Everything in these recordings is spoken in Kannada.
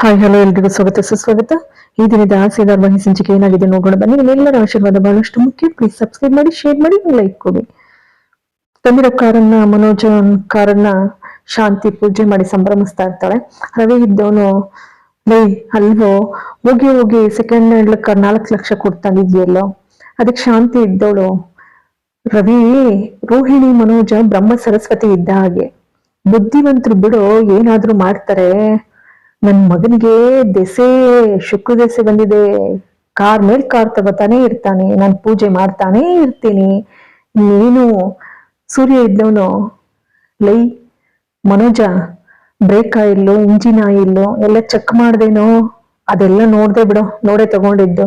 ಹಾಯ್ ಹಲೋ ಎಲ್ರಿಗೂ ಸ್ವಾಗತ, ಸುಸ್ವಾಗತ. ಈ ದಿನದ ಆಸೆ ಧರ್ಮ ಸಂಚಿಕೆ ಏನಾಗಿದೆ ನೋಡೋಣ ಬನ್ನಿ. ನಿಮ್ಮೆಲ್ಲರ ಆಶೀರ್ವಾದ ಬಹಳಷ್ಟು ಮುಖ್ಯ. ಪ್ಲೀಸ್ ಸಬ್ಸ್ಕ್ರೈಬ್ ಮಾಡಿ ಶೇರ್ ಮಾಡಿ ಲೈಕ್ ಕೊಡಿ. ತಂದಿರೋ ಕಾರನ್ನ, ಮನೋಜ್ ಕಾರನ್ನ ಶಾಂತಿ ಪೂಜೆ ಮಾಡಿ ಸಂಭ್ರಮಿಸ್ತಾ ಇರ್ತಾಳೆ. ರವಿ ಇದ್ದವನು, ಲೇ, ಅಲ್ವೋ, ಹೋಗಿ ಹೋಗಿ ಸೆಕೆಂಡ್ ಹ್ಯಾಂಡ್ ನಾಲ್ಕು ಲಕ್ಷ ಕೊಡ್ತಾ ಇದೆಯಲ್ಲೋ ಅದಕ್ಕೆ ಶಾಂತಿ ಇದ್ದವಳು, ರವಿ, ರೋಹಿಣಿ, ಮನೋಜ ಬ್ರಹ್ಮ ಸರಸ್ವತಿ ಇದ್ದ ಹಾಗೆ. ಬುದ್ಧಿವಂತರು ಬಿಡು, ಏನಾದ್ರೂ ಮಾಡ್ತಾರೆ. ನನ್ ಮಗನಿಗೆ ದೆಸೆ, ಶುಕ್ರ ದೆಸೆ ಬಂದಿದೆ. ಕಾರ್ ಮೇಲ್ ಕಾರ್ ತಗೋತಾನೆ ಇರ್ತಾನೆ, ನಾನು ಪೂಜೆ ಮಾಡ್ತಾನೇ ಇರ್ತೀನಿ. ನೀನು ಸೂರ್ಯ ಇದ್ದವನು, ಲೈ, ಮನೋಜ, ಬ್ರೇಕ್ ಆಯಿಲ್ಲು ಇಂಜಿನ್ ಆಯಿಲ್ಲು ಎಲ್ಲ ಚೆಕ್ ಮಾಡ್ದೇನೋ, ಅದೆಲ್ಲ ನೋಡ್ದೆ ಬಿಡೋ, ನೋಡೇ ತಗೊಂಡಿದ್ದು.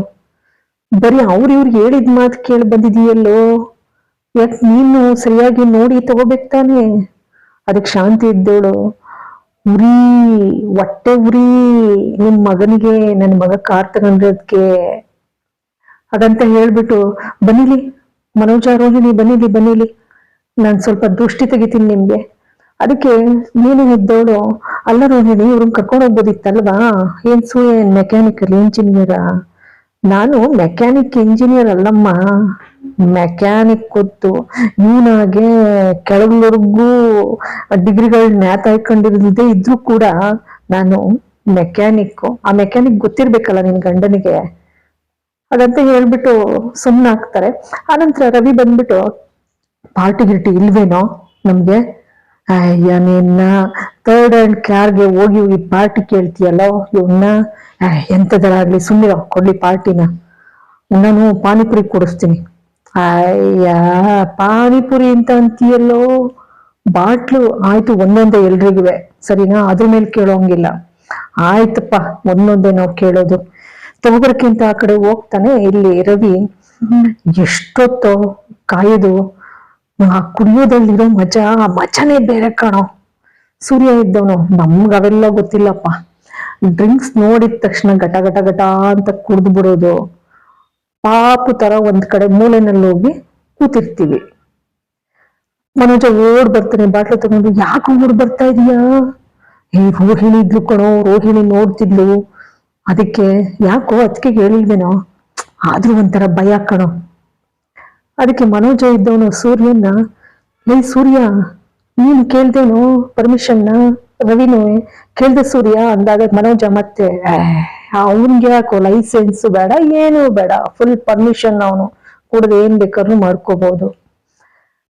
ಬರೀ ಅವ್ರ ಇವ್ರಿಗೆ ಹೇಳಿದ ಮಾತು ಕೇಳಿ ಬಂದಿದೀಯಲ್ಲೋ? ಯಾಕೆ ನೀನು ಸರಿಯಾಗಿ ನೋಡಿ ತಗೋಬೇಕು ತಾನೆ? ಅದಕ್ಕೆ ಶಾಂತಿ ಇದ್ದೋಳು. ಉರಿ, ಹೊಟ್ಟೆ ಉರಿ, ನಿಮ್ ಮಗನಿಗೆ, ನನ್ ಮಗ ಕಾರ್ ತಗೊಂಡಿರೋದಕ್ಕೆ ಹಾಗಂತ ಹೇಳ್ಬಿಟ್ಟು, ಬನ್ನಿಲಿ, ಮನೋಜ ರೋಹಿಣಿ ಬನ್ನಿಲಿ ಬನ್ನಿಲಿ. ನಾನು ಸ್ವಲ್ಪ ದೃಷ್ಟಿ ತೆಗಿತೀನಿ ನಿಮ್ಗೆ. ಅದಕ್ಕೆ, ನೀನು ಇದ್ದವಳು ಅಲ್ಲ ರೋಹಿಣಿ ಇವ್ರನ್ನ ಕರ್ಕೊಂಡು ಹೋಗ್ಬೋದಿತ್ತಲ್ವಾ ಏನ್ ಸೂ ಏನ್ ಮೆಕ್ಯಾನಿಕಲ್ ಇಂಜಿನಿಯರಾ ನಾನು ಮೆಕ್ಯಾನಿಕ್ ಇಂಜಿನಿಯರ್ ಅಲ್ಲಮ್ಮ. ಮೆಕ್ಯಾನಿಕ್ ಗೊತ್ತು ಇವನಾಗೆ ಕೆಳಗ್ವರೆಗೂ ಡಿಗ್ರಿಗಳು ನ್ಯಾತಾಯ್ಕೊಂಡಿರದೇ ಇದ್ರೂ ಕೂಡ ನಾನು ಮೆಕ್ಯಾನಿಕ್ ಆ ಮೆಕ್ಯಾನಿಕ್ ಗೊತ್ತಿರ್ಬೇಕಲ್ಲ ನಿನ್ ಗಂಡನಿಗೆ? ಅದಂತ ಹೇಳ್ಬಿಟ್ಟು ಸುಮ್ಮನೆ ಆಗ್ತಾರೆ. ಆನಂತರ ರವಿ ಬಂದ್ಬಿಟ್ಟು, ಪಾರ್ಟಿ ಗಿರ್ಟಿ ಇಲ್ವೇನೋ ನಮ್ಗೆ? ಅಯ್ಯ, ನಿನ್ನ ಥರ್ಡ್ ಹ್ಯಾಂಡ್ ಕ್ಯಾರ್ಗೆ ಹೋಗಿ ಹೋಗಿ ಪಾರ್ಟಿ ಕೇಳ್ತೀಯಲ್ಲ ಇವನ್ನ ಎಂಥದರಾಗ್ಲಿ ಸುಮ್ಮನೆ ಕೊಡ್ಲಿ ಪಾರ್ಟಿನ. ನಾನು ಪಾನಿಪುರಿ ಕೊಡಿಸ್ತೀನಿ. ಅಯ್ಯ ಪಾನಿಪುರಿ ಅಂತ ಅಂತೀಯಲ್ಲೋ? ಬಾಟ್ಲು ಆಯ್ತು ಒಂದೊಂದೇ ಎಲ್ರಿಗೂ ಸರಿನಾ? ಅದ್ರ ಮೇಲೆ ಕೇಳೋಂಗಿಲ್ಲ. ಆಯ್ತಪ್ಪ ಒಂದೊಂದೇ ನಾವು ಕೇಳೋದು. ತಗೋಬರ್ಕಿಂತ ಆ ಕಡೆ ಹೋಗ್ತಾನೆ ಇಲ್ಲಿ ರವಿ ಎಷ್ಟೊತ್ತೋ ಕಾಯೋದು ಆ ಕುಡಿಯೋದಲ್ಲಿರೋ ಮಜಾ ಆ ಮಜಾನೇ ಬೇರೆ ಕಾಣೋ. ಸೂರ್ಯ ಇದ್ದವನು ನಮ್ಗೆ ಅವೆಲ್ಲ ಗೊತ್ತಿಲ್ಲಪ್ಪ. ಡ್ರಿಂಕ್ಸ್ ನೋಡಿದ ತಕ್ಷಣ ಘಟ ಘಟ ಘಟ ಅಂತ ಕುಡ್ದು ಬಿಡೋದು. ಪಾಪು ತರ ಒಂದ್ ಕಡೆ ಮೂಲೆನಲ್ಲಿ ಹೋಗಿ ಕೂತಿರ್ತೀವಿ. ಮನೋಜ ಓಡ್ ಬರ್ತಾನೆ, ಬಾಟ್ಲು ತಗೊಂಡು, ಯಾಕೆ ಓಡ್ ಬರ್ತಾ ಇದೀಯಾ? ಏ ರೋಹಿಣಿ ಇದ್ಲು ಕಣೋ, ರೋಹಿಣಿ ನೋಡ್ತಿದ್ಲು. ಅದಕ್ಕೆ ಯಾಕೋ ಅದಕ್ಕೆ ಹೇಳಿಲ್ವೇನೋ ಆದ್ರೂ ಒಂಥರ ಭಯ ಕಣೋ. ಅದಕ್ಕೆ ಮನೋಜ ಇದ್ದವನು ಸೂರ್ಯನ ಏ ಸೂರ್ಯ, ನೀನು ಕೇಳ್ದೇನೋ? ಪರ್ಮಿಷನ್ನ ರವಿನೂ, ಕೇಳ್ದೆ ಸೂರ್ಯ? ಅಂದಾಗ ಮನೋಜ ಮತ್ತೆ ಅವನ್ಗೆ ಯಾಕೋ ಲೈಸೆನ್ಸ್ ಬೇಡ, ಏನು ಬೇಡ. ಫುಲ್ ಪರ್ಮಿಷನ್ ಅವನು ಕುಡ್ದು ಏನ್ ಬೇಕಾದ್ರೂ ಮಾಡ್ಕೋಬಹುದು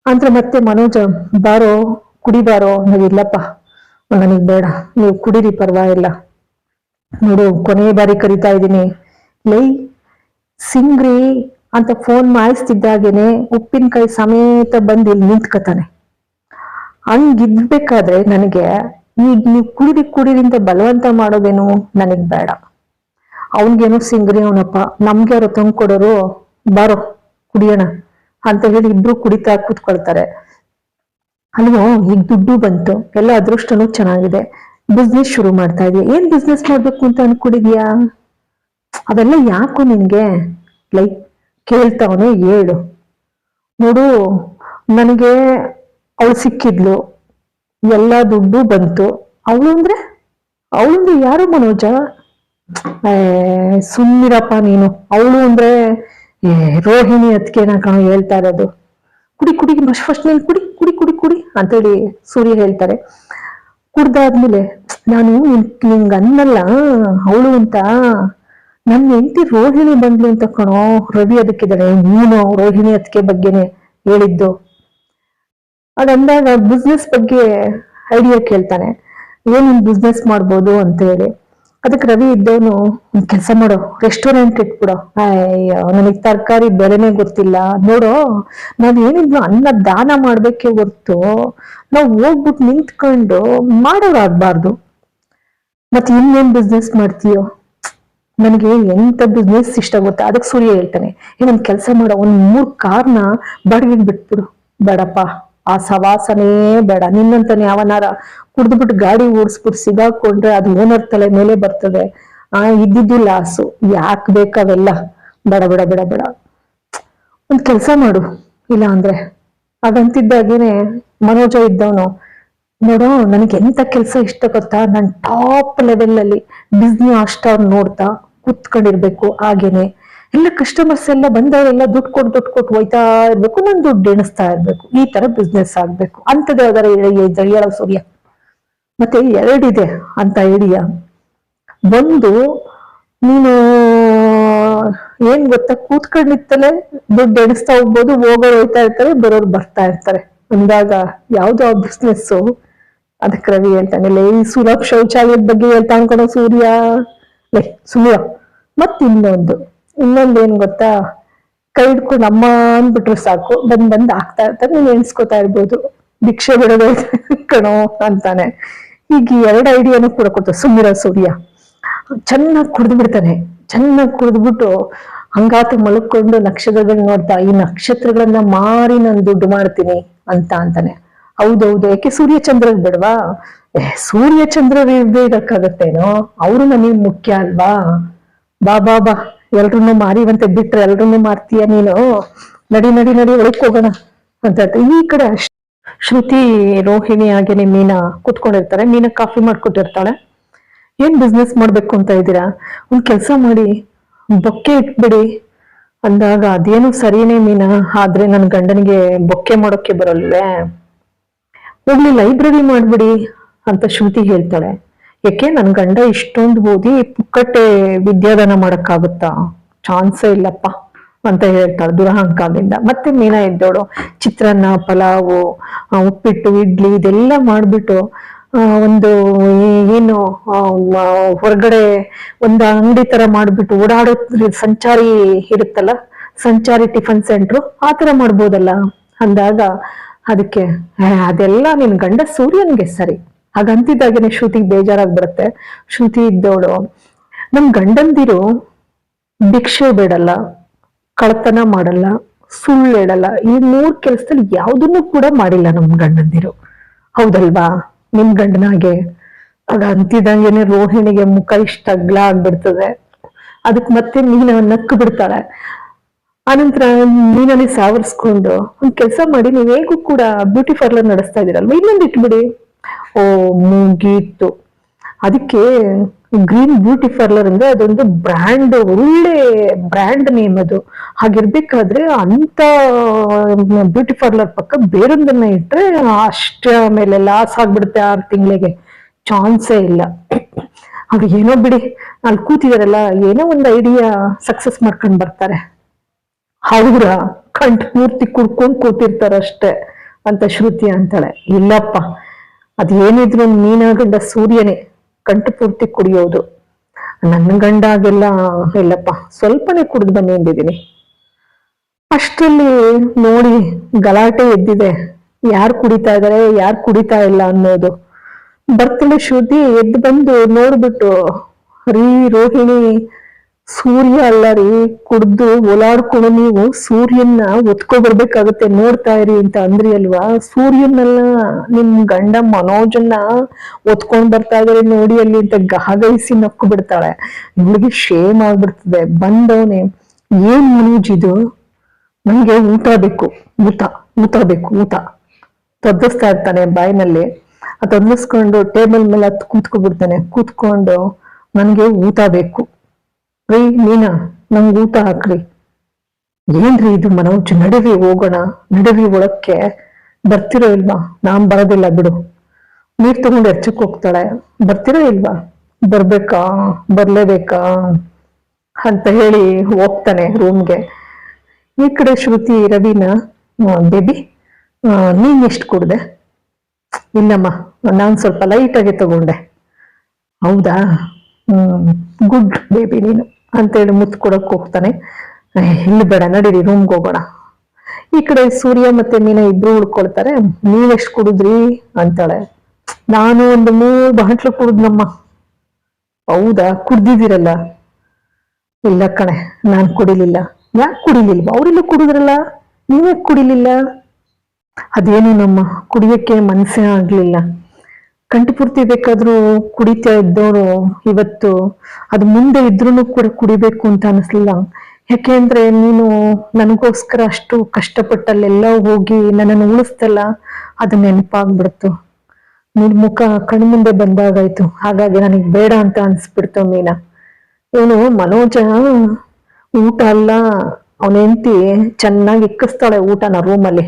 ಅಂದ್ರೆ ಮತ್ತೆ ಮನೋಜ, ಬಾರೋ ಕುಡಿಬಾರೋ ಇಲ್ಲಪ್ಪ, ನನಗ್ ಬೇಡ. ನೀವು ಕುಡೀರಿ, ಪರವಾಗಿಲ್ಲ. ನೋಡು, ಕೊನೆ ಬಾರಿ ಕರಿತಾ ಇದ್ದೀನಿ. ಲೈ, ಸಿಂಗ್ರಿ ಅಂತ ಫೋನ್ ಮಾಯಿಸ್ತಿದ್ದಾಗೇನೆ ಉಪ್ಪಿನಕಾಯಿ ಸಮೇತ ಬಂದು ಇಲ್ಲಿ ನಿಂತ್ಕತಾನೆ. ಹಂಗಿದ್ಬೇಕಾದ್ರೆ ನನಗೆ, ಈಗ ನೀವು ಕುಡಿರಿ ಕುಡಿರಿ ಬಲವಂತ ಮಾಡೋದೇನು ನನಗ್ ಬೇಡ. ಅವನ್ಗೇನೋ ಸಿಂಗ್ರಿ ಅವನಪ್ಪ, ನಮ್ಗೆ ಅವ್ರು ತಂಗ್ ಕೊಡೋರು, ಬಾರೋ, ಕುಡಿಯೋಣ ಅಂತ ಹೇಳಿ ಇಬ್ರು ಕುಡಿತಾ ಕೂತ್ಕೊಳ್ತಾರೆ. ಅಲ್ವೋ ಈಗ ದುಡ್ಡು ಬಂತು, ಎಲ್ಲ ಅದೃಷ್ಟನೂ ಚೆನ್ನಾಗಿದೆ. ಬಿಸ್ನೆಸ್ ಶುರು ಮಾಡ್ತಾ ಇದೀಯ. ಏನ್ ಬಿಸ್ನೆಸ್ ಮಾಡ್ಬೇಕು ಅಂತ ಅನ್ಕೊಂಡಿದ್ಯಾ? ಅವೆಲ್ಲ ಯಾಕೋ ನಿನ್ಗೆ? ಲೈಕ್, ಕೇಳ್ತಾವನು, ಹೇಳು. ನೋಡು, ನನಗೆ ಅವಳು ಸಿಕ್ಕಿದ್ಲು, ಎಲ್ಲ ದುಡ್ಡು ಬಂತು. ಅವಳು ಅಂದ್ರೆ ಅವಳು ಯಾರು ಮನೋಜ? ಸುಮ್ಮಿರಪ್ಪ ನೀನು. ಅವಳು ಅಂದ್ರೆ, ಏ, ರೋಹಿಣಿ ಅದಕ್ಕೆ ಕಣ ಹೇಳ್ತಾ ಇರೋದು. ಕುಡಿ ಕುಡಿ ಫಸ್ಟ್ ನೀನು ಕುಡಿ ಕುಡಿ ಕುಡಿ ಕುಡಿ ಅಂತೇಳಿ ಸೂರ್ಯ ಹೇಳ್ತಾರೆ. ಕುಡ್ದಾದ್ಮೇಲೆ, ನಾನು ನಿಂಗೆ ಅನ್ನಲ್ಲ ಅವಳು ಅಂತ ನನ್ನ ಹೆಂಡತಿ ರೋಹಿಣಿ ಬಂದ್ಲು ಅಂತ ಕಣೋ, ರವಿ ಅದಕ್ಕಿದ್ದಾಳೆ. ನೀನು ರೋಹಿಣಿ ಅದಕ್ಕೆ ಬಗ್ಗೆನೆ ಹೇಳಿದ್ದು. ಅದಂದಾಗ ಬಿಸ್ನೆಸ್ ಬಗ್ಗೆ ಐಡಿಯಾ ಕೇಳ್ತಾನೆ. ಏನು ಬಿಸ್ನೆಸ್ ಮಾಡ್ಬೋದು ಅಂತ ಹೇಳಿ. ಅದಕ್ಕೆ ರವಿ ಇದ್ದವನು ಕೆಲಸ ಮಾಡೋ ರೆಸ್ಟೋರೆಂಟ್ ಇಟ್ಬಿಡೋ ಅಯ್ಯೋ ನನಗೆ ತರಕಾರಿ ಬೆಲೆನೇ ಗೊತ್ತಿಲ್ಲ. ನೋಡೋ ನಾವ್ ಏನಿದ್ರು ಅನ್ನ ದಾನ ಮಾಡ್ಬೇಕೇ ಹೊರ್ತು. ನಾವು ಹೋಗ್ಬಿಟ್ಟು ನಿಂತ್ಕೊಂಡು ಮಾಡೋರಾಗ್ಬಾರ್ದು. ಮತ್ತೆ ಇನ್ನೇನ್ ಬಿಸ್ನೆಸ್ ಮಾಡ್ತೀಯೋ? ನನಗೆ ಎಂತ ಬಿಸ್ನೆಸ್ ಇಷ್ಟ ಗೊತ್ತಾ? ಅದಕ್ಕೆ ಸೂರ್ಯ ಹೇಳ್ತಾನೆ ಏನೊಂದ್ ಕೆಲಸ ಮಾಡೋ, ಒಂದ್ ಮೂರ್ ಕಾರ್ನ ಬಾಡಿಗೆಗೆ ಬಿಟ್ಬಿಡು. ಬೇಡಪ್ಪ. ಆ ಸವಾಸನೇ ಬೇಡ. ನಿನ್ನಂತಾನೆ ಯಾವನಾರ ಕುಡ್ದ್ಬಿಟ್ಟು ಗಾಡಿ ಓಡಿಸ್ಬಿಟ್ಟು ಸಿಗಾಕೊಂಡ್ರೆ ಅದು ಓನರ್ ತಲೆ ಮೇಲೆ ಬರ್ತದೆ. ಆ, ಇದ್ದಿದ್ದು ಲಾಸು. ಯಾಕೆ ಬೇಕಾವೆಲ್ಲ ಬೇಡ ಬೇಡ ಬೇಡ ಬೇಡ. ಒಂದ್ ಕೆಲಸ ಮಾಡು. ಇಲ್ಲ ಅಂದ್ರೆ? ಅದಂತಿದ್ದಾಗೇನೆ ಮನೋಜ ಇದ್ದವನು, ನೋಡು, ನನಗೆ ಎಂತ ಕೆಲಸ ಇಷ್ಟ ಗೊತ್ತಾ? ನಾನು ಟಾಪ್ ಲೆವೆಲ್ ಅಲ್ಲಿ ಡಿಸ್ನಿ ಅಷ್ಟ ನೋಡ್ತಾ ಕುತ್ಕೊಂಡಿರ್ಬೇಕು. ಹಾಗೇನೆ ಎಲ್ಲ ಕಸ್ಟಮರ್ಸ್ ಎಲ್ಲ ಬಂದವರೆಲ್ಲ ದುಡ್ಡು ಕೊಟ್ಟು ದುಡ್ಡು ಕೊಟ್ಟು ಹೋಯ್ತಾ ಇರ್ಬೇಕು ನಾನು ದುಡ್ಡು ಎಣಿಸ್ತಾ ಇರ್ಬೇಕು. ಈ ತರ ಬಿಸ್ನೆಸ್ ಆಗ್ಬೇಕು. ಅಂತದೇ ಅದರ ಹೇಳೋ ಸೂರ್ಯ. ಮತ್ತೆ ಎರಡಿದೆ ಅಂತ ಹೇಳಿಯ ಒಂದು, ನೀನು, ಏನ್ ಗೊತ್ತಾ? ಕೂತ್ಕೊಂಡಿತ್ತಲೇ ದುಡ್ಡು ಎಣಿಸ್ತಾ ಹೋಗ್ಬೋದು ಹೋಗೋರು ಹೋಯ್ತಾ ಇರ್ತಾರೆ, ಬರೋರು ಬರ್ತಾ ಇರ್ತಾರೆ. ಅಂದಾಗ ಯಾವ್ದು ಬಿಸ್ನೆಸ್ ಅದಕ್ಕೆ ರವಿ ಹೇಳ್ತಾನೆ, ಲೇ ಸುಲಭ ಶೌಚಾಲಯದ ಬಗ್ಗೆ ಹೇಳ್ತಾ ಅನ್ಕೊಳೋ ಸೂರ್ಯ. ಲೇ ಸೂರ್ಯ ಮತ್ ಇನ್ನೊಂದು ಇನ್ನೊಂದು ಏನ್ ಗೊತ್ತಾ? ಕೈ ನಮ್ಮ ಅಂದ್ಬಿಟ್ರೆ ಸಾಕು. ಬಂದ್ ಬಂದ್ ಆಗ್ತಾ ಇರ್ತಾರೆ. ನೀನ್ ಎಣಿಸ್ಕೊತಾ ಇರ್ಬೋದು. ಭಿಕ್ಷೆ ಬಿಡೋದು ಕಣೋ ಅಂತಾನೆ. ಈಗ ಎರಡು ಐಡಿಯಾನು ಕೂಡ ಕೊಡ್ತಾರೆ. ಸುಮಿರ, ಸೂರ್ಯ. ಚೆನ್ನಾಗಿ ಕುಡಿದು ಬಿಡ್ತಾನೆ. ಚೆನ್ನಾಗಿ ಕುಡಿದ್ಬಿಟ್ಟು ಹಂಗಾತ ಮಲಕೊಂಡು ನಕ್ಷತ್ರಗಳನ್ನ ನೋಡ್ತಾ, ಈ ನಕ್ಷತ್ರಗಳನ್ನ ಮಾರಿ ನಾನು ದುಡ್ಡು ಮಾಡ್ತೀನಿ ಅಂತ ಅಂತಾನೆ. ಹೌದೌದು. ಯಾಕೆ ಸೂರ್ಯ ಚಂದ್ರಗ್ ಬಿಡ್ವಾ? ಸೂರ್ಯ ಚಂದ್ರ ಇರ್ದೇ ಇರಕ್ಕಾಗತ್ತೇನೋ? ಅವರು ನನಗೆ ಮುಖ್ಯ ಅಲ್ವಾ? ಬಾ ಬಾ ಬಾ. ಎಲ್ರನ್ನೂ ಮಾರಿವಂತೆ ಬಿಟ್ರೆ ಎಲ್ರು ಮಾರ್ತೀಯ ನೀನು? ನಡಿ ನಡಿ ನಡಿ ಒಳಕ್ ಹೋಗೋಣ ಅಂತ. ಈ ಕಡೆ ಶ್ರುತಿ ರೋಹಿಣಿ ಹಾಗೇನೆ ಮೀನಾ ಕುತ್ಕೊಂಡಿರ್ತಾರೆ. ಮೀನಾ ಕಾಫಿ ಮಾಡ್ಕೊಟ್ಟಿರ್ತಾಳೆ. ಏನ್ ಬಿಸ್ನೆಸ್ ಮಾಡ್ಬೇಕು ಅಂತ ಇದ್ದೀರಾ? ಒಂದ್ ಕೆಲ್ಸ ಮಾಡಿ, ಬೊಕ್ಕೆ ಇಟ್ಬಿಡಿ. ಅಂದಾಗ ಅದೇನು ಸರಿನೇ ಮೀನಾ? ಆದ್ರೆ ನನ್ ಗಂಡನಿಗೆ ಬೊಕ್ಕೆ ಮಾಡೋಕೆ ಬರಲ್ವೇ? ಹೋಗ್ಲಿ, ಲೈಬ್ರರಿ ಮಾಡ್ಬಿಡಿ ಅಂತ ಶ್ರುತಿ ಹೇಳ್ತಾಳೆ. ಯಾಕೆ ನನ್ ಗಂಡ ಇಷ್ಟೊಂದು ಓದಿ ಪುಕ್ಕಟ್ಟೆ ವಿದ್ಯಾದಾನ ಮಾಡಕ್ಕಾಗುತ್ತಾ? ಚಾನ್ಸೇ ಇಲ್ಲಪ್ಪ ಅಂತ ಹೇಳ್ತಾಳೆ ದುರಹಂಕಾರದಿಂದ ಮತ್ತೆ ಮೀನಾ ಇದ್ದೋಳು ಚಿತ್ರಾನ್ನ ಪಲಾವು ಉಪ್ಪಿಟ್ಟು ಇಡ್ಲಿ ಇದೆಲ್ಲ ಮಾಡಿಬಿಟ್ಟು ಒಂದು ಏನು ಹೊರಗಡೆ ಒಂದು ಅಂಗಡಿ ತರ ಮಾಡ್ಬಿಟ್ಟು ಓಡಾಡೋ ಸಂಚಾರಿ ಇರುತ್ತಲ್ಲ ಸಂಚಾರಿ ಟಿಫನ್ ಸೆಂಟ್ರು ಆ ತರ ಮಾಡ್ಬೋದಲ್ಲ? ಅಂದಾಗ ಅದಕ್ಕೆ "ಏ, ಅದೆಲ್ಲ ನಿನ್ ಗಂಡ ಸೂರ್ಯನ್ಗೆ ಸರಿ. ಹಾಗಂತಿದ್ದಾಗೇನೆ ಶ್ರುತಿಗೆ ಬೇಜಾರಾಗ್ಬಿಡುತ್ತೆ. ಶ್ರುತಿ ಇದ್ದವಳು ನಮ್ ಗಂಡಂದಿರು ಭಿಕ್ಷೆ ಬೇಡಲ್ಲ ಕಳತನ ಮಾಡಲ್ಲ, ಸುಳ್ಳು ಹೇಳಲ್ಲ, ಈ ಮೂರ್ ಕೆಲಸದಲ್ಲಿ ಯಾವ್ದನ್ನು ಕೂಡ ಮಾಡಿಲ್ಲ ನಮ್ ಗಂಡಂದಿರು. ಹೌದಲ್ವಾ? ನಿಮ್ ಗಂಡನಾಗೆ ಆಗ ಅಂತಿದಂಗೆನೆ ರೋಹಿಣಿಗೆ ಮುಖ ಇಷ್ಟ ಅಗ್ಲ ಆಗ್ಬಿಡ್ತದೆ. ಅದಕ್ ಮತ್ತೆ ಮೀನ ನಕ್ಕು ಬಿಡ್ತಾಳೆ. ಆನಂತರ ಮೀನಲ್ಲಿ ಸಾವರ್ಸ್ಕೊಂಡು, ಒಂದ್ ಕೆಲಸ ಮಾಡಿ ನೀವ್ ಹೇಗೂ ಕೂಡ ಬ್ಯೂಟಿ ಪಾರ್ಲರ್ ನಡೆಸ್ತಾ ಇದೀರಲ್ವಾ? ಇನ್ನೊಂದು ಇಟ್ಬಿಡಿ. ಓ, ಮುಗೀತು. ಅದಕ್ಕೆ ಗ್ರೀನ್ ಬ್ಯೂಟಿ ಪಾರ್ಲರ್ ಅಂದ್ರೆ ಅದೊಂದು ಬ್ರ್ಯಾಂಡ್ ಒಳ್ಳೆ ಬ್ರ್ಯಾಂಡ್ ನೇಮ್ ಅದು. ಹಾಗಿರ್ಬೇಕಾದ್ರೆ ಅಂತ ಬ್ಯೂಟಿ ಪಾರ್ಲರ್ ಪಕ್ಕ ಬೇರೊಂದನ್ನ ಇಟ್ರೆ ಅಷ್ಟ ಮೇಲೆ ಲಾಸ್ ಆಗ್ಬಿಡುತ್ತೆ ಆರು ತಿಂಗಳಿಗೆ. ಚಾನ್ಸೇ ಇಲ್ಲ. ಅವ್ರು ಏನೋ ಬಿಡಿ, ಅಲ್ಲಿ ಕೂತಿದಾರಲ್ಲ, ಏನೋ ಒಂದು ಐಡಿಯಾ ಸಕ್ಸಸ್ ಮಾಡ್ಕೊಂಡ್ ಬರ್ತಾರೆ. ಅವ್ರ ಕಂಠ ಪೂರ್ತಿ ಕುಡ್ಕೊಂಡ್ ಕೂತಿರ್ತಾರಷ್ಟೇ ಅಂತ ಶ್ರುತಿ ಅಂತಾಳೆ. ಇಲ್ಲಪ್ಪ ಅದೇನಿದ್ರು ಗಂಡ ಸೂರ್ಯನೇ ಕಂಠ ಪೂರ್ತಿ ಕುಡಿಯೋದು. ನನ್ನ ಗಂಡ ಆಗೆಲ್ಲ ಇಲ್ಲಪ್ಪ, ಸ್ವಲ್ಪನೇ ಕುಡಿದು ಬನ್ನಿ ಎಂದಿದ್ದೀನಿ ಅಷ್ಟರಲ್ಲಿ ನೋಡಿ ಗಲಾಟೆ ಎದ್ದಿದೆ. ಯಾರು ಕುಡಿತಾ ಇದಾರೆ, ಯಾರು ಕುಡಿತಾ ಇಲ್ಲ ಅನ್ನೋದು. ಬರ್ತಳೆ ಶ್ರುತಿ ಎದ್ದು ಬಂದು ನೋಡ್ಬಿಟ್ಟು, ರೀ ರೋಹಿಣಿ ಸೂರ್ಯ ಅಲ್ಲ ರೀ, ಕುಡ್ದು ಓಲಾಡ್ಕೊಂಡು ನೀವು ಸೂರ್ಯನ್ನ ಒತ್ಕೊ ಬರ್ಬೇಕಾಗತ್ತೆ ನೋಡ್ತಾ ಇರಿ ಅಂತ ಅಂದ್ರಿ ಅಲ್ವಾ? ಸೂರ್ಯನಲ್ಲ ನಿಮ್ ಗಂಡ ಮನೋಜನ್ನ ಒತ್ಕೊಂಡ್ ಬರ್ತಾ ಇದಾರೆ ನೋಡಿ, ಅಲ್ಲಿ ಅಂತ ಗಹಗೈಸಿ ನಕ್ಕು ಬಿಡ್ತಾಳೆ ಇವಳಿಗೆ ಶೇಮ್ ಆಗ್ಬಿಡ್ತದೆ. ಬಂದವನೆ, ಏನ್ ಮನೋಜ್ ಇದು? ನಮ್ಗೆ ಊಟ ಬೇಕು, ಊಟ ಊತ ಬೇಕು ಊತ ತೊದ್ದಿಸ್ತಾ ಇರ್ತಾನೆ ಬಾಯಿನಲ್ಲಿ. ಆ ತೊದ್ದಿಸ್ಕೊಂಡು ಟೇಬಲ್ ಮೇಲೆ ಹತ್ತು ಕೂತ್ಕೊಬಿಡ್ತಾನೆ. ಕೂತ್ಕೊಂಡು ನನ್ಗೆ ಊತ ಬೇಕು. ರೀ ಮೀನಾ ನಂಗೆ ಊಟ ಹಾಕ್ರಿ. ಏನ್ರಿ ಇದು ಮನೋಜ್ ನಡೀರಿ ಹೋಗೋಣ ನಡೀರಿ ಒಳಕ್ಕೆ ಬರ್ತಿರೋ ಇಲ್ವಾ? ನಾನ್ ಬರೋದಿಲ್ಲ ಬಿಡು. ನೀರ್ ತಗೊಂಡು ಎಚ್ಚಕ್ ಹೋಗ್ತಾಳೆ. ಬರ್ತಿರೋ ಇಲ್ವಾ? ಬರ್ಬೇಕಾ? ಬರ್ಲೇಬೇಕಾ? ಅಂತ ಹೇಳಿ ಹೋಗ್ತಾನೆ ರೂಮ್ಗೆ. ಈ ಕಡೆ ಶ್ರುತಿ, ರವಿನ ಬೇಬಿ ನೀನ್ ಎಷ್ಟು ಕುಡ್ದೆ? ಇಲ್ಲಮ್ಮ, ನಾನು ಸ್ವಲ್ಪ ಲೈಟ್ ಆಗಿ ತಗೊಂಡೆ. ಹೌದಾ? ಗುಡ್ ಬೇಬಿ ನೀನು ಅಂತೇಳಿ ಮುತ್ಕೊಡಕ್ ಹೋಗ್ತಾನೆ. ಇಲ್ಲಿ ಬೇಡ, ನಡೀರಿ ರೂಮ್ಗೆ ಹೋಗೋಣ. ಈ ಕಡೆ ಸೂರ್ಯ ಮತ್ತೆ ಮೀನಾ ಇಬ್ರು ಉಳ್ಕೊಳ್ತಾರೆ. ನೀವೆಷ್ಟು ಕುಡಿದ್ರಿ ಅಂತಾಳೆ. ನಾನು ಒಂದು ಮೂರು ಬಾಟ್ಲು ಕುಡಿದ್ನಮ್ಮ. ಹೌದಾ, ಕುಡ್ದಿದ್ದೀರಲ್ಲ? ಇಲ್ಲ ಕಣೆ, ನಾನ್ ಕುಡಿಲಿಲ್ಲ. ಯಾಕೆ ಕುಡಿಲಿಲ್ವಾ? ಅವರೆಲ್ಲ ಕುಡಿದ್ರಲ್ಲ? ನೀವೇ ಕುಡಿಲಿಲ್ಲ? ಅದೇನು ನಮ್ಮ ಕುಡಿಯಕ್ಕೆ ಮನಸ್ಸೇ ಆಗ್ಲಿಲ್ಲ. ಕಂಠಪೂರ್ತಿ ಬೇಕಾದ್ರೂ ಕುಡಿತಾ ಇದ್ದವರು ಇವತ್ತು, ಅದು ಮುಂದೆ ಇದ್ರೂ ಕೂಡ ಕುಡಿಬೇಕು ಅಂತ ಅನಿಸ್ಲಿಲ್ಲ. ಯಾಕೆಂದ್ರೆ ನೀನು ನನಗೋಸ್ಕರ ಅಷ್ಟು ಕಷ್ಟಪಟ್ಟಲ್ಲೆಲ್ಲ ಹೋಗಿ ನನ್ನನ್ನು ಉಳಿಸ್ತಲ್ಲ, ಅದು ನೆನಪಾಗ್ಬಿಡ್ತು. ನಿನ್ ಮುಖ ಕಣ್ಮುಂದೆ ಬಂದಾಗಾಯ್ತು. ಹಾಗಾಗಿ ನನಗೆ ಬೇಡ ಅಂತ ಅನ್ಸ್ಬಿಡ್ತು ಮೀನಾ. ಇವನು ಮನೋಜ, ಊಟ ಅಲ್ಲ, ಅವನ ಹೆಂಡತಿ ಚೆನ್ನಾಗಿ ಇಕ್ಕಿಸ್ತಾಳೆ ಊಟನ ರೂಮಲ್ಲಿ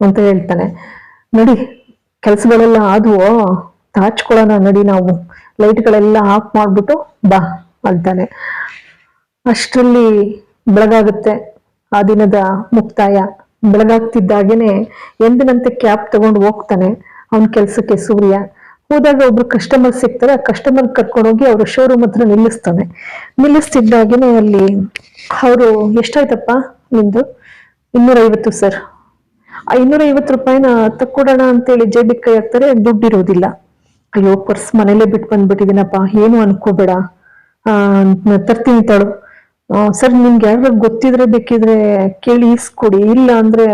ಅಂತ ಹೇಳ್ತಾನೆ. ನಡಿ ಕೆಲ್ಸಗಳೆಲ್ಲ ಆದವು? ತಾಚ್ಕೊಳ್ಳೋಣ ನಡಿ ನಾವು. ಲೈಟ್ಗಳೆಲ್ಲ ಆಫ್ ಮಾಡ್ಬಿಟ್ಟು ಬಾ ಅಂತಾನೆ. ಅಷ್ಟರಲ್ಲಿ ಬೆಳಗಾಗುತ್ತೆ ಆ ದಿನದ ಮುಕ್ತಾಯ. ಬೆಳಗಾಗ್ತಿದ್ದಾಗೇನೆ ಎಂದಿನಂತೆ ಕ್ಯಾಬ್ ತಗೊಂಡು ಹೋಗ್ತಾನೆ ಅವನ ಕೆಲಸಕ್ಕೆ ಸೂರ್ಯ. ಹೋದಾಗ ಒಬ್ರು ಕಸ್ಟಮರ್ ಸಿಗ್ತಾರೆ. ಆ ಕಸ್ಟಮರ್ ಕರ್ಕೊಂಡೋಗಿ ಅವರು ಶೋರೂಮ್ ಹತ್ರ ನಿಲ್ಲಿಸ್ತಾನೆ. ನಿಲ್ಲಿಸ್ತಿದ್ದಾಗೇನೆ ಅಲ್ಲಿ, ಅವರು ಎಷ್ಟಾಯ್ತಪ್ಪ ನಿಂದು? ಇನ್ನೂರೈವತ್ತು, ಸರ್. ಆ ಐವತ್ತು ರೂಪಾಯಿನ ತಕ್ಕೊಡೋಣ ಅಂತೇಳಿ ಜೇಬಿಗೆ ಕೈ ಹಾಕ್ತಾರೆ, ದುಡ್ಡಿರೋದಿಲ್ಲ. ಅಯ್ಯೋ, ಪರ್ಸ್ ಮನೇಲೇ ಬಿಟ್ಟು ಬಂದ್ಬಿಟ್ಟಿದ್ದೀನಪ್ಪ, ಏನು ಅನ್ಕೋಬೇಡ. ತರ್ತೀನಿ ತಾಳು. ಸರ್, ನಿಮ್ಗೆ ಯಾರು ಗೊತ್ತಿದ್ರೆ, ಬೇಕಿದ್ರೆ ಕೇಳಿ ಇಸ್ಕೊಡಿ ಇಲ್ಲ ಅಂದ್ರೆ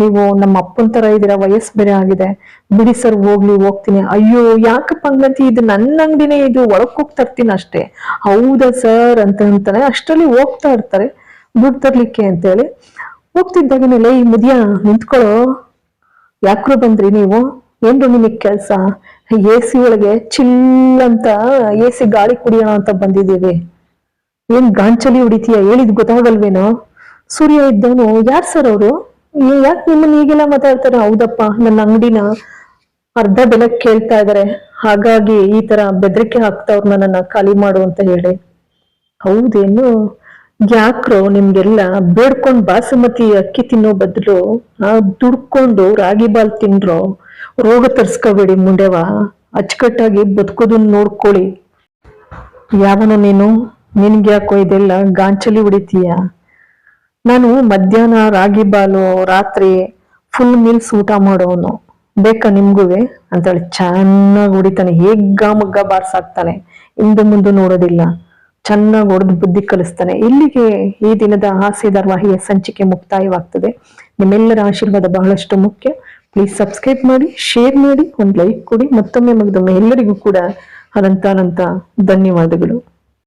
ನೀವು ನಮ್ಮ ಅಪ್ಪನ ತರ ಇದೀರ ವಯಸ್ಸು ಬೇರೆ ಆಗಿದೆ. ಬಿಡಿ ಸರ್, ಹೋಗ್ಲಿ, ಹೋಗ್ತೀನಿ. ಅಯ್ಯೋ ಯಾಕಪ್ಪ ಹಂಗಂತ ಇದು ನನ್ನ ಅಂಗಡಿನೇ, ಇದು ಒಳಕ್ ಹೋಗಿ ತರ್ತೀನಿ ಅಷ್ಟೇ. ಹೌದಾ ಸರ್, ಅಂತ ಅಂತಾನೆ ಅಷ್ಟರಲ್ಲಿ ಹೋಗ್ತಾ ಇರ್ತಾರೆ. ದುಡ್ಡು ತರ್ಲಿಕ್ಕೆ ಅಂತೇಳಿ. ಹೋಗ್ತಿದ್ದಾಗನೇ ಲೈ ಮುದಿಯ ನಿಂತ್ಕೊಳ್ಳೋ? ಯಾಕ್ರು ಬಂದ್ರಿ ನೀವು? ಏನ್ರು ನಿಮಗೆ ಕೆಲ್ಸ? ಎ ಸಿ ಒಳಗೆ ಚಿಲ್ ಅಂತ, ಎ ಸಿ ಗಾಳಿ ಕುಡಿಯೋಣ ಅಂತ ಬಂದಿದ್ದೀವಿ. ಏನ್ ಗಾಂಚಲಿ ಹೊಡಿತೀಯ? ಹೇಳಿದ್ ಗೊತ್ತಾಗಲ್ವೇನೋ? ಸೂರ್ಯ ಇದ್ದವನು, ಯಾರ್ ಸರ್ ಅವರು? ಯಾಕೆ ನಿಮ್ಮನ್ನ ಈಗೆಲ್ಲ ಮಾತಾಡ್ತಾರೆ? ಹೌದಪ್ಪ, ನನ್ನ ಅಂಗಡಿನ ಅರ್ಧ ಬೆಲೆ ಕೇಳ್ತಾ ಇದಾರೆ. ಹಾಗಾಗಿ ಈ ತರ ಬೆದರಿಕೆ ಹಾಕ್ತಾವ್ರು ನನ್ನನ್ನ ಖಾಲಿ ಮಾಡು ಅಂತ ಹೇಳಿ. ಹೌದೇನು? ಯಾಕ್ರೋ ನಿಮ್ಗೆಲ್ಲ ಬೇಡ್ಕೊಂಡು ಬಾಸುಮತಿ ಅಕ್ಕಿ ತಿನ್ನೋ ಬದಲು ದುಡ್ಕೊಂಡು ರಾಗಿ ಬಾಲ್ ತಿನ್ರೋ ರೋಗ ತರ್ಸ್ಕೋಬೇಡಿ ಮುಂಡೆವ, ಅಚ್ಚುಕಟ್ಟಾಗಿ ಬದುಕೋದನ್ನ ನೋಡ್ಕೊಳ್ಳಿ. ಯಾವನ ನೀನು ನಿನ್ಗೆ ಯಾಕೋ ಇದೆಲ್ಲ ಗಾಂಚಲಿ ಹೊಡಿತೀಯ? ನಾನು ಮಧ್ಯಾಹ್ನ ರಾಗಿ ಬಾಲು ರಾತ್ರಿ ಫುಲ್ ಮೀಲ್ಸ್ ಊಟ ಮಾಡೋನು ಬೇಕಾ ನಿಮ್ಗುವೆ? ಅಂತೇಳಿ ಚೆನ್ನಾಗಿ ಹೊಡಿತಾನೆ. ಹೇಗ್ಗ ಮಗ್ಗ ಬಾರ್ಸಾಕ್ತಾನೆ. ಹಿಂದೆ ಮುಂದೆ ನೋಡೋದಿಲ್ಲ. ಚೆನ್ನಾಗಿ ಹೊಡೆದು ಬುದ್ಧಿ ಕಲಿಸ್ತಾನೆ. ಇಲ್ಲಿಗೆ ಈ ದಿನದ ಹಾಸ್ಯ ಧಾರಾವಾಹಿಯ ಸಂಚಿಕೆ ಮುಕ್ತಾಯವಾಗ್ತದೆ. ನಿಮ್ಮೆಲ್ಲರ ಆಶೀರ್ವಾದ ಬಹಳಷ್ಟು ಮುಖ್ಯ. ಪ್ಲೀಸ್ ಸಬ್ಸ್ಕ್ರೈಬ್ ಮಾಡಿ ಶೇರ್ ಮಾಡಿ, ಒಂದು ಲೈಕ್ ಕೊಡಿ. ಮತ್ತೊಮ್ಮೆ ಮಗದೊಮ್ಮೆ ಎಲ್ಲರಿಗೂ ಕೂಡ ಅನಂತ ಧನ್ಯವಾದಗಳು.